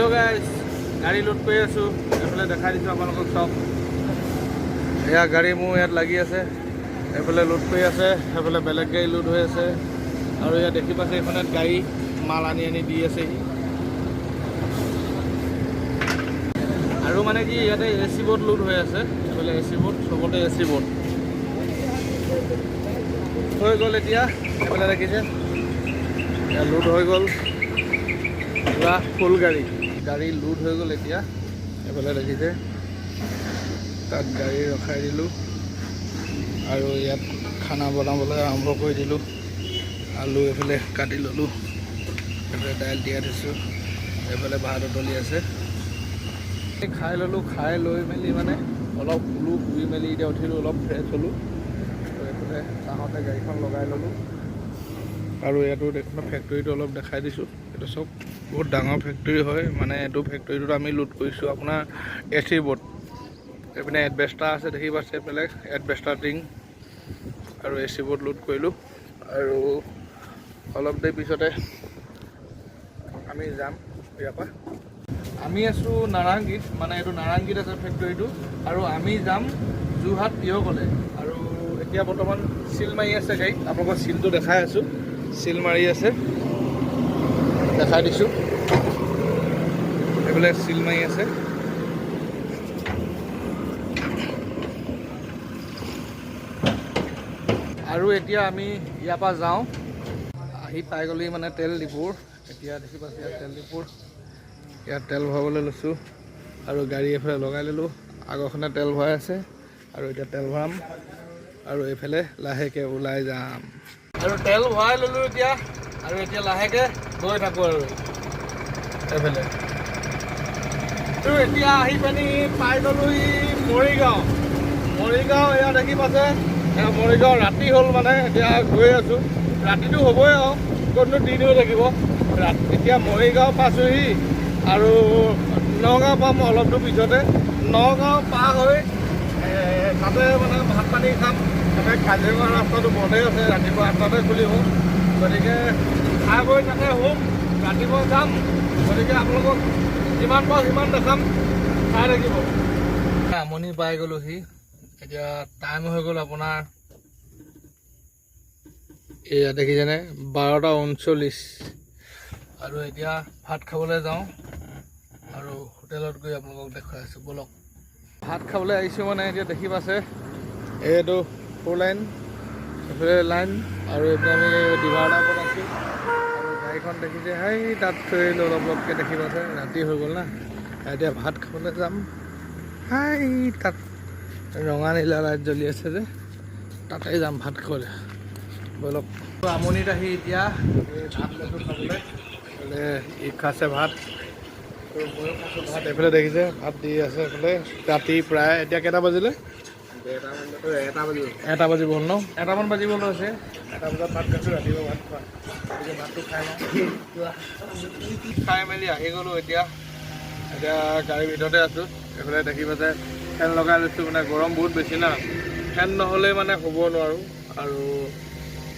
Hello' guys গাড়ী load কৰি আছোঁ। এইফালে দেখাই দিছোঁ আপোনালোকক চাওক এয়া গাড়ী মোৰ ইয়াত লাগি আছে। এইফালে লোড কৰি আছে। সেইফালে বেলেগ গাড়ী লোড হৈ আছে। আৰু ইয়াত দেখি পাইছে এইখনত গাড়ী মাল আনি আনি দি আছেহি। আৰু মানে কি, ইয়াতে এ চি লোড হৈ আছে। এইফালে এ চি বৰ্ড চবতে এ চি বৰ্ড হৈ গ'ল এতিয়া। এইফালে দেখিছে। লোড হৈ গ'ল। ফুল গাড়ী। গাড়ী লোড হৈ গ'ল এতিয়া। এইফালে দেখিছে। তাত গাড়ী ৰখাই দিলোঁ। আৰু ইয়াত খানা বনাবলৈ আৰম্ভ কৰি দিলোঁ। আলু এইফালে কাটি ল'লোঁ। এইফালে দাইল তিয়াই থৈছোঁ এইফালে ভাত উতলি আছে। খাই ল'লোঁ, খাই লৈ মেলি মানে অলপ শুলোঁ শুই মেলি এতিয়া উঠিলোঁ, অলপ ফ্ৰেছ হ'লোঁ। এইফালে চাহতে গাড়ীখন লগাই ল'লোঁ। আৰু ইয়াতো দেখোন ফেক্টৰীটো অলপ দেখাই দিছোঁ। এইটো চব বহুত ডাঙৰ ফেক্টৰী হয় মানে এইটো ফেক্টৰীটোত আমি লোড কৰিছোঁ আপোনাৰ এ চি বৰ্ড এইপিনে এডবেষ্টাৰ আছে দেখি পাইছে বেলেগ এডবেষ্টাৰ টিং আৰু এ চি বৰ্ড লোড কৰিলোঁ। আৰু অলপ দেৰি পিছতে আমি যাম ইয়াৰ পৰা। আমি আছোঁ নাৰাংগীত মানে এইটো নাৰাংগীত আছে ফেক্টৰীটো আৰু আমি যাম যোৰহাট প্ৰিয় কলে। আৰু এতিয়া বৰ্তমান চিল মাৰি আছে গাড়ী আপোনালোকৰ চিলটো দেখাই আছোঁ। চিল মাৰি আছে। দেখাই দিছোঁ। এইফালে চিল মাৰি আছে। আৰু এতিয়া আমি ইয়াৰ পৰা যাওঁ। আহি পাই গ'লেই মানে তেল ডিপুৰ। এতিয়া দেখি পাইছোঁ ইয়াত তেল ডিপুৰ। ইয়াত তেল ভৰাবলৈ লৈছোঁ। আৰু গাড়ী এইফালে লগাই ল'লোঁ। আগৰখনে তেল ভৰাই আছে। আৰু এতিয়া তেল ভৰাম। আৰু এইফালে লাহেকৈ ওলাই যাম। আৰু তেল ভৰাই ল'লোঁ এতিয়া আৰু এতিয়া লাহেকৈ গৈ থাকোঁ আৰু এইফালে। এতিয়া আহি পানি পাই গ'লোহি মৰিগাঁও। মৰিগাঁও এয়া দেখি পাইছে? মৰিগাঁও ৰাতি হ'ল মানে এতিয়া গৈ আছোঁ। ৰাতিটো হ'বই আৰু দিন হৈ থাকিব। এতিয়া মৰিগাঁও পাইছোঁহি আৰু নগাঁও পাম অলপ দূৰ পিছতে। নগাঁও পাৰ হৈ তাতে মানে ভাত পানী খাম। তাতে কাজিৰঙা ৰাস্তাটো বন্ধেই আছে, ৰাতিপুৱা আঠটাতে খুলিব গতিকে খাই বৈ তাতে শুম ৰাতিপুৱা যাম। গতিকে আপোনালোকক যিমান পাওঁ সিমান দেখাম চাই থাকিব। আমনি পাই গ'লোহি। এতিয়া টাইম হৈ গ'ল আপোনাৰ। এয়া দেখিছেনে বাৰটা ঊনচল্লিছ। আৰু এতিয়া ভাত খাবলৈ যাওঁ। আৰু হোটেলত গৈ আপোনালোকক দেখুৱাই আছোঁ। ব'লক। ভাত খাবলৈ আহিছোঁ মানে এতিয়া দেখি পাইছে। এইটো ফ'ৰ লাইন এইফালে লাইন আৰু এতিয়া আমি ডিভাৰৰ ওপৰত আছোঁ আৰু গাড়ীখন দেখিছে সেই তাত থৈ আহিলোঁ অলপ অলপকৈ দেখি পাইছে। ৰাতি হৈ গ'ল না। এতিয়া ভাত খাবলৈ যাম। হাই, তাত ৰঙা নীলা লাইট জ্বলি আছে যে। তাতে যাম ভাত খাবলৈ। ব'লক আমনিত আহি এতিয়া ভাত লৈছোঁ খাবলৈ। এইফালে ই খাইছে ভাত। ভাত এইফালে দেখিছে ভাত দি আছে এইফালে ৰাতি প্ৰায় এতিয়া কেইটা বাজিলে? এটা বাজিব। ন? এটামান বাজিব লৈছে এটা বজাত ভাত খাইছোঁ ৰাতিপুৱা ভাত খোৱা। গতিকে ভাতটো খাই লওঁ। খাই মেলি আহি গ'লোঁ এতিয়া। এতিয়া গাড়ীৰ ভিতৰতে আছোঁ। এইফালে দেখি পাইছে ফেন লগাই লৈছোঁ মানে গৰম বহুত বেছি না। ফেন নহ'লে মানে শুব নোৱাৰোঁ। আৰু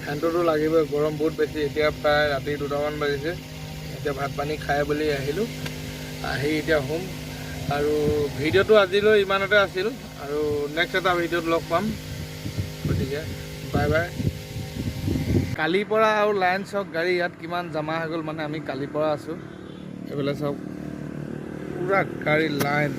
ফেনটোতো লাগিবই গৰম বহুত বেছি। এতিয়া প্ৰায় ৰাতি দুটামান বাজিছে। এতিয়া ভাত পানী খাই বুলি আহিলোঁ। আহি এতিয়া শুম। আৰু ভিডিঅ'টো আজিলৈ ইমানতে আছিল। আৰু নেক্সট এটা ভিডিঅ'ত লগ পাম। গতিকে বাই বাই কালিৰ পৰা আৰু লাইন চাওক গাড়ী ইয়াত কিমান জমা হৈ গ'ল মানে আমি কালিৰ পৰা আছোঁ। এইফালে চাওক পূৰা গাড়ী লাইন